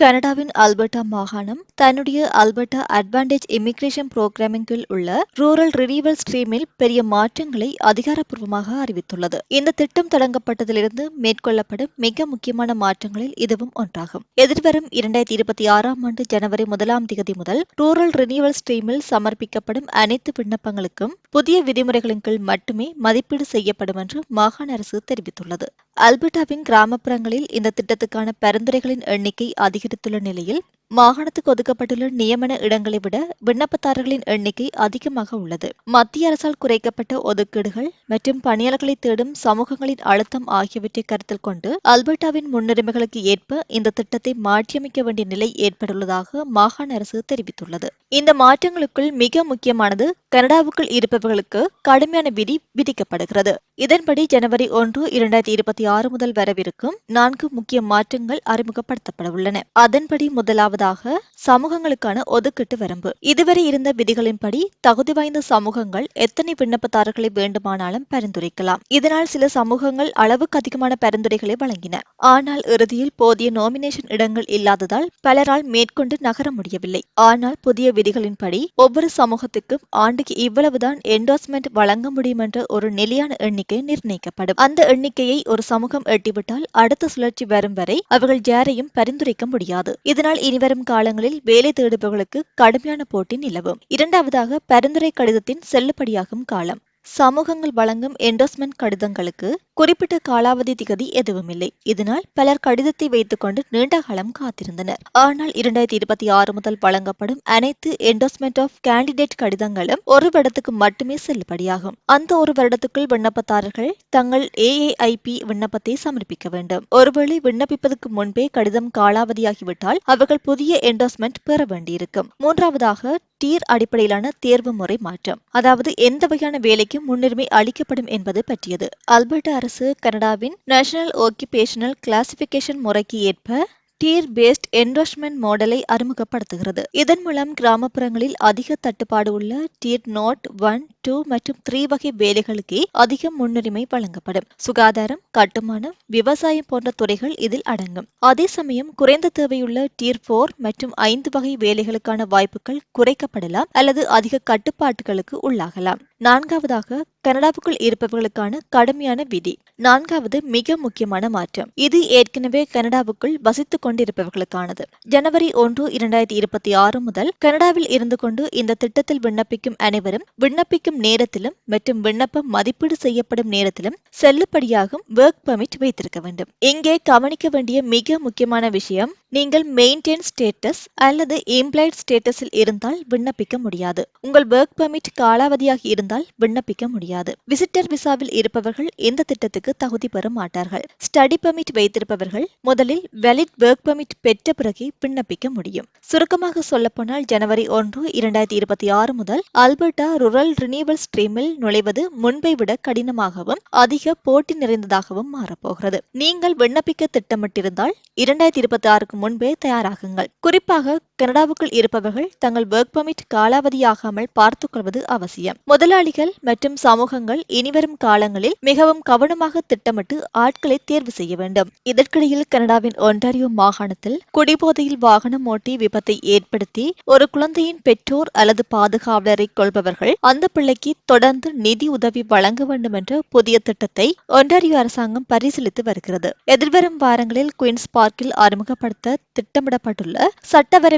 கனடாவின் அல்பர்டா மாகாணம் தன்னுடைய அல்பர்டா அட்வான்டேஜ் இமிகிரேஷன் புரோகிராமின் கீழ் உள்ள ரூரல் ரினிவல் ஸ்ட்ரீமில் பெரிய மாற்றங்களை அதிகாரப்பூர்வமாக அறிவித்துள்ளது. இந்த திட்டம் தொடங்கப்பட்டதிலிருந்து மேற்கொள்ளப்படும் மிக முக்கியமான மாற்றங்களில் இதுவும் ஒன்றாகும். எதிர்வரும் இரண்டாயிரத்தி இருபத்தி ஆறாம் ஆண்டு ஜனவரி முதலாம் தேதி முதல் ரூரல் ரினிவல் ஸ்ட்ரீமில் சமர்ப்பிக்கப்படும் அனைத்து விண்ணப்பங்களுக்கும் புதிய விதிமுறைகளின் கீழ் மட்டுமே மதிப்பீடு செய்யப்படும் என்று மாகாண அரசு தெரிவித்துள்ளது. அல்பர்டாவின் கிராமப்புறங்களில் இந்த திட்டத்துக்கான பரிந்துரைகளின் எண்ணிக்கை அதிகரித்துள்ள நிலையில் மாகாணத்துக்கு ஒதுக்கப்பட்டுள்ள நியமன இடங்களை விட விண்ணப்பதாரர்களின் எண்ணிக்கை அதிகமாக உள்ளது. மத்திய அரசால் குறைக்கப்பட்ட ஒதுக்கீடுகள் மற்றும் பணியாளர்களை தேடும் சமூகங்களின் அழுத்தம் ஆகியவற்றை கருத்தில் கொண்டு அல்பர்டாவின் முன்னுரிமைகளுக்கு ஏற்ப இந்த திட்டத்தை மாற்றியமைக்க வேண்டிய நிலை ஏற்பட்டுள்ளதாக மாகாண அரசு தெரிவித்துள்ளது. இந்த மாற்றங்களுக்குள் மிக முக்கியமானது கனடாவுக்குள் இருப்பவர்களுக்கு கடுமையான விதி விதிக்கப்படுகிறது. இதன்படி ஜனவரி ஒன்று இரண்டாயிரத்தி இருபத்தி ஆறு முதல் வரவிருக்கும் நான்கு முக்கிய மாற்றங்கள் அறிமுகப்படுத்தப்பட உள்ளன. அதன்படி முதலாவது முதலாவதாக சமூகங்களுக்கான ஒதுக்கீட்டு வரம்பு. இதுவரை இருந்த விதிகளின்படி தகுதி வாய்ந்த சமூகங்கள் எத்தனை விண்ணப்பதாரர்களை வேண்டுமானாலும் பரிந்துரைக்கலாம். இதனால் சில சமூகங்கள் அளவுக்கு அதிகமான பரிந்துரைகளை வழங்கின. ஆனால் இறுதியில் போதிய நாமினேஷன் இடங்கள் இல்லாததால் பலரால் மேற்கொண்டு நகர முடியவில்லை. ஆனால் புதிய விதிகளின்படி ஒவ்வொரு சமூகத்துக்கும் ஆண்டுக்கு இவ்வளவுதான் என்டோஸ்மெண்ட் வழங்க முடியும் என்ற ஒரு நிலையான எண்ணிக்கை நிர்ணயிக்கப்படும். அந்த எண்ணிக்கையை ஒரு சமூகம் எட்டிவிட்டால் அடுத்த சுழற்சி வரும் வரை அவர்கள் யாரையும் பரிந்துரைக்க முடியாது. இதனால் இனிவரும் வரும் காலங்களில் வேலை தேடுபவர்களுக்கு கடுமையான போட்டி நிலவும். இரண்டாவதாக பரிந்துரை கடிதத்தின் செல்லுபடியாகும் காலம். சமூகங்கள் வழங்கும் என்டோஸ்மெண்ட் கடிதங்களுக்கு குறிப்பிட்ட காலாவதி திகதி எதுவுமில்லை. இதனால் பலர் கடிதத்தை வைத்துக்கொண்டு நீண்ட காலம் காத்திருந்தனர். ஆனால் இரண்டாயிரத்தி இருபத்தி ஆறு முதல் வழங்கப்படும் அனைத்து என்டோஸ்மெண்ட் ஆஃப் கேண்டிடேட் கடிதங்களும் ஒரு வருடத்துக்கு மட்டுமே செல்லுபடியாகும். அந்த ஒரு வருடத்துக்குள் விண்ணப்பதாரர்கள் தங்கள் ஏஏஐபி விண்ணப்பத்தை சமர்ப்பிக்க வேண்டும். ஒருவேளை விண்ணப்பிப்பதற்கு முன்பே கடிதம் காலாவதியாகிவிட்டால் அவர்கள் புதிய என்டோஸ்மெண்ட் பெற வேண்டியிருக்கும். மூன்றாவதாக டீர் அடிப்படையிலான தேர்வு முறை மாற்றம். அதாவது எந்த வகையான வேலைக்கு முன்னுரிமை அளிக்கப்படும் என்பது பற்றியது. அல்பர்ட் அரசு கனடாவின் நேஷனல் ஓக்கிபேஷனல் கிளாசிபிகேஷன் முறைக்கு ஏற்ப டீர் பேஸ்ட் என்ரோஷ்மெண்ட் மாடலை அறிமுகப்படுத்துகிறது. இதன் மூலம் கிராமப்புறங்களில் அதிக தட்டுப்பாடு உள்ள டீர் நோட் ஒன் டூ மற்றும் த்ரீ வகை வேலைகளுக்கே அதிக முன்னுரிமை வழங்கப்படும். சுகாதாரம் கட்டுமானம் விவசாயம் போன்ற துறைகள் இதில் அடங்கும். அதே சமயம் குறைந்த தேவையுள்ள டீர் போர் மற்றும் ஐந்து வகை வேலைகளுக்கான வாய்ப்புகள் குறைக்கப்படலாம் அல்லது அதிக கட்டுப்பாட்டுகளுக்கு உள்ளாகலாம். நான்காவதாக கனடாவுக்குள் இருப்பவர்களுக்கான கடுமையான விதி. நான்காவது மிக முக்கியமான மாற்றம். இது ஏற்கனவே கனடாவுக்குள் வசித்துக் கொண்டிருப்பவர்களுக்கானது. ஜனவரி ஒன்று இரண்டாயிரத்தி இருபத்தி ஆறு முதல் கனடாவில் இருந்து கொண்டு இந்த திட்டத்தில் விண்ணப்பிக்கும் அனைவரும் விண்ணப்பிக்கும் நேரத்திலும் மற்றும் விண்ணப்பம் மதிப்பீடு செய்யப்படும் நேரத்திலும் செல்லுபடியாகும் ஒர்க் பெர்மிட் வைத்திருக்க வேண்டும். இங்கே கவனிக்க வேண்டிய மிக முக்கியமான விஷயம் நீங்கள் மெயின்டைன் ஸ்டேட்டஸ் அல்லது எம்ப்ளாய்ட் ஸ்டேட்டஸில் இருந்தால் விண்ணப்பிக்க முடியாது. உங்கள் ஒர்க் பெர்மிட் காலாவதியாக இருந்தால் விண்ணப்பிக்க முடியாது. விசிட்டர் விசாவில் இருப்பவர்கள் இந்த திட்டத்துக்கு தகுதி பெற மாட்டார்கள்? ஸ்டடி பெர்மிட் வைத்திருப்பவர்கள் முதலில் வெலிட் ஒர்க் பெர்மிட் பெற்ற பிறகே விண்ணப்பிக்க முடியும். சுருக்கமாக சொல்லப்போனால் ஜனவரி ஒன்று இரண்டாயிரத்தி இருபத்தி ஆறு முதல் அல்பர்டா ருரல் ரினியூவல் ஸ்ட்ரீமில் நுழைவது முன்பை விட கடினமாகவும் அதிக போட்டி நிறைந்ததாகவும் மாறப்போகிறது. நீங்கள் விண்ணப்பிக்க திட்டமிட்டிருந்தால் இரண்டாயிரத்தி இருபத்தி ஆறுக்கு முன்பே தயாராகுங்கள். குறிப்பாக கனடாவுக்குள் இருப்பவர்கள் தங்கள் ஒர்க் பர்மிட் காலாவதியாகாமல் பார்த்துக் கொள்வது அவசியம். முதலாளிகள் மற்றும் சமூகங்கள் இனிவரும் காலங்களில் மிகவும் கவனமாக திட்டமிட்டு ஆட்களை தேர்வு செய்ய வேண்டும். இதற்கிடையில் கனடாவின் ஒன்டாரியோ மாகாணத்தில் குடிபோதையில் வாகனம் ஓட்டி விபத்தை ஏற்படுத்தி ஒரு குழந்தையின் பெற்றோர் அல்லது பாதுகாவலரை கொள்பவர்கள் அந்த பிள்ளைக்கு தொடர்ந்து நிதி உதவி வழங்க வேண்டும் என்ற புதிய திட்டத்தை ஒன்டாரியோ அரசாங்கம் பரிசீலித்து வருகிறது. எதிர்வரும் வாரங்களில் குயின்ஸ் பார்க்கில் அறிமுகப்படுத்த திட்டமிடப்பட்டுள்ள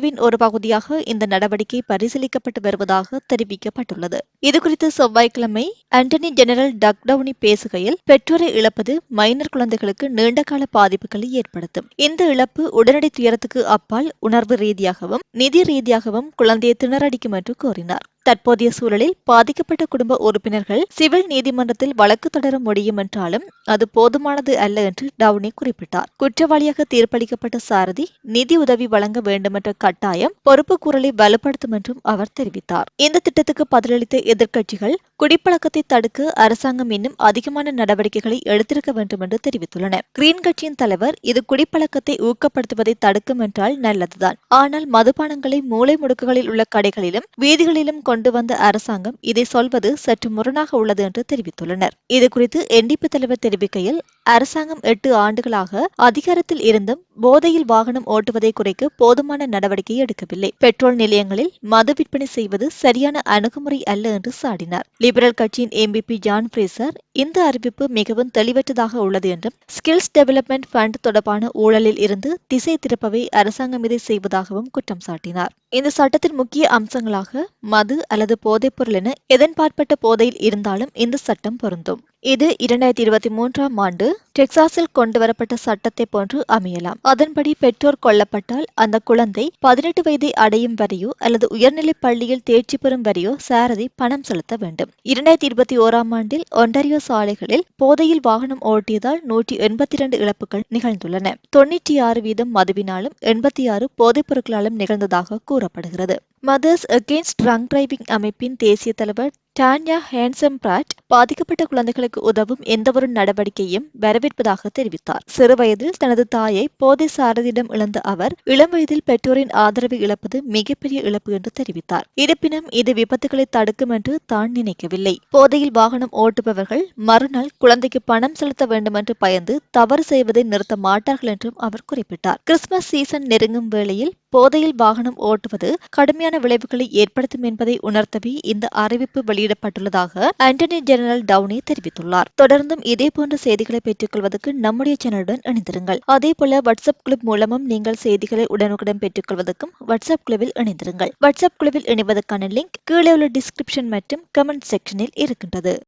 சட்டவரவின் ஒரு பகுதியாக இந்த நடவடிக்கை பரிசீலிக்கப்பட்டு வருவதாக தெரிவிக்கப்பட்டுள்ளது. இதுகுறித்து செவ்வாய்க்கிழமை அண்டனி ஜெனரல் டக்டவுனி பேசுகையில் பெற்றோரை இழப்பது மைனர் குழந்தைகளுக்கு நீண்டகால பாதிப்புகளை ஏற்படுத்தும். இந்த இழப்பு உடனடி துயரத்துக்கு அப்பால் உணர்வு ரீதியாகவும் நிதி ரீதியாகவும் குழந்தையை திணறடிக்கும் என்று கூறினார். தற்போதைய சூழலில் பாதிக்கப்பட்ட குடும்ப உறுப்பினர்கள் சிவில் நீதிமன்றத்தில் வழக்கு தொடர முடியும் என்றாலும் அது போதுமானது அல்ல என்று டவுனி குறிப்பிட்டார். குற்றவாளியாக தீர்ப்பளிக்கப்பட்ட சாரதி நிதி உதவி வழங்க வேண்டுமென்ற கட்டாயம் பொறுப்பு குரலை வலுப்படுத்தும் என்றும் அவர் தெரிவித்தார். இந்த திட்டத்துக்கு பதிலளித்த எதிர்க்கட்சிகள் குடிப்பழக்கத்தை தடுக்க அரசாங்கம் இன்னும் அதிகமான நடவடிக்கைகளை எடுத்திருக்க வேண்டும் என்று தெரிவித்துள்ளன. கிரீன் கட்சியின் தலைவர் இது குடிப்பழக்கத்தை ஊக்கப்படுத்துவதை தடுக்கும் என்றால் நல்லதுதான். ஆனால் மதுபானங்களை மூளை முடுக்குகளில் உள்ள கடைகளிலும் வீதிகளிலும் கொண்டு கொண்டு வந்த அரசாங்கம் இதை சொல்வது சற்று முரணாக உள்ளது என்று தெரிவித்துள்ளனர். இதுகுறித்து என்டிபி தலைவர் தெரிவிக்கையில் அரசாங்கம் எட்டு ஆண்டுகளாக அதிகாரத்தில் இருந்தும் போதையில் வாகனம் ஓட்டுவதை குறைக்க போதுமான நடவடிக்கை எடுக்கவில்லை. பெட்ரோல் நிலையங்களில் மது விற்பனை செய்வது சரியான அணுகுமுறை அல்ல என்று சாடினார். லிபரல் கட்சியின் எம்பிபி ஜான் பிரேசர் இந்த அறிவிப்பு மிகவும் தெளிவற்றதாக உள்ளது என்றும் ஸ்கில்ஸ் டெவலப்மெண்ட் ஃபண்ட் தொடர்பான ஊழலில் இருந்து திசை திருப்பவே அரசாங்கம் இதை செய்வதாகவும் குற்றம் சாட்டினார். இந்த சட்டத்தின் முக்கிய அம்சங்களாக மது அல்லது போதைப்பொருள் என எதன்பாற்பட்ட போதையில் இருந்தாலும் இந்த சட்டம் பொருந்தும். இது இரண்டாயிரத்தி இருபத்தி மூன்றாம் ஆண்டு டெக்சாஸில் கொண்டுவரப்பட்ட சட்டத்தை போன்று அமையலாம். அதன்படி பெற்றோர் கொல்லப்பட்டால் அந்த குழந்தை பதினெட்டு வயதை அடையும் வரையோ அல்லது உயர்நிலைப் பள்ளியில் தேர்ச்சி பெறும் வரையோ சாரதி பணம் செலுத்த வேண்டும். இரண்டாயிரத்தி இருபத்தி ஓராம் ஆண்டில் ஒன்டாரியோ சாலைகளில் போதையில் வாகனம் ஓட்டியதால் நூற்றி எண்பத்தி இரண்டு இழப்புகள் நிகழ்ந்துள்ளன. தொன்னூற்றி ஆறு வீதம் மதுவினாலும் எண்பத்தி ஆறு போதைப் பொருட்களாலும் நிகழ்ந்ததாக கூறப்படுகிறது. மதர்ஸ் அகெயின்ஸ்ட் ட்ரங்க் டிரைவிங் அமைப்பின் தேசிய தலைவர் டான்யா ஹேன்சம் பிராட் பாதிக்கப்பட்ட குழந்தைகளுக்கு உதவும் எந்தவொரு நடவடிக்கையும் வரவேற்பதாக தெரிவித்தார். சிறு வயதில் தனது தாயை போதை சாரதியிடம் இழந்த அவர் இளம் வயதில் பெற்றோரின் ஆதரவை இழப்பது மிகப்பெரிய இழப்பு என்று தெரிவித்தார். இருப்பினும் இது விபத்துகளை தடுக்கும் என்று தான் நினைக்கவில்லை. போதையில் வாகனம் ஓட்டுபவர்கள் மறுநாள் குழந்தைக்கு பணம் செலுத்த வேண்டும் என்று பயந்து தவறு செய்வதை நிறுத்த மாட்டார்கள் என்றும் அவர் குறிப்பிட்டார். கிறிஸ்துமஸ் சீசன் நெருங்கும் வேளையில் போதையில் வாகனம் ஓட்டுவது கடுமையான விளைவுகளை ஏற்படுத்தும் என்பதை உணர்த்தவே இந்த அறிவிப்பு வெளியிடப்பட்டுள்ளதாக ஆண்டனி ஜெனரல் டவுனி தெரிவித்துள்ளார். தொடர்ந்தும் இதே போன்ற செய்திகளை பெற்றுக்கொள்வதற்கு நம்முடைய சேனலுடன் இணைந்திருங்கள். அதேபோல வாட்ஸ்அப் குழு மூலமும் நீங்கள் செய்திகளை உடனுக்குடன் பெற்றுக்கொள்வதற்கும் வாட்ஸ்அப் குழுவில் இணைந்திருங்கள். வாட்ஸ்அப் குழுவில் இணைவதற்கான லிங்க் கீழே உள்ள டிஸ்கிரிப்ஷன் மற்றும் கமெண்ட் செக்ஷனில் இருக்கின்றது.